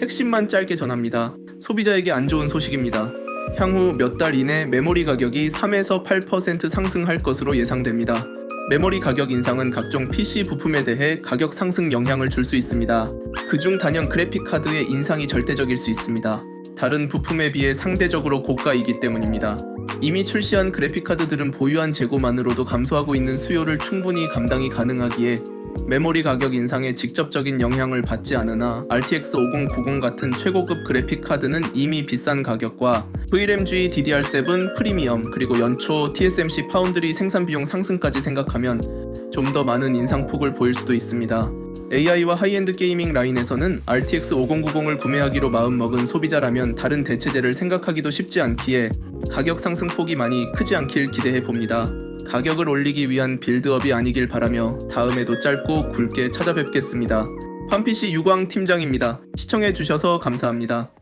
핵심만 짧게 전합니다. 소비자에게 안 좋은 소식입니다. 향후 몇 달 이내 메모리 가격이 3에서 8% 상승할 것으로 예상됩니다. 메모리 가격 인상은 각종 PC 부품에 대해 가격 상승 영향을 줄 수 있습니다. 그중 단연 그래픽 카드의 인상이 절대적일 수 있습니다. 다른 부품에 비해 상대적으로 고가이기 때문입니다. 이미 출시한 그래픽 카드들은 보유한 재고만으로도 감소하고 있는 수요를 충분히 감당이 가능하기에 메모리 가격 인상에 직접적인 영향을 받지 않으나 RTX 5090 같은 최고급 그래픽 카드는 이미 비싼 가격과 VRAMG DDR7 프리미엄 그리고 연초 TSMC 파운드리 생산 비용 상승까지 생각하면 좀 더 많은 인상폭을 보일 수도 있습니다. AI와 하이엔드 게이밍 라인에서는 RTX 5090을 구매하기로 마음먹은 소비자라면 다른 대체제를 생각하기도 쉽지 않기에 가격 상승폭이 많이 크지 않길 기대해 봅니다. 가격을 올리기 위한 빌드업이 아니길 바라며 다음에도 짧고 굵게 찾아뵙겠습니다. 판피시 유광 팀장입니다. 시청해 주셔서 감사합니다.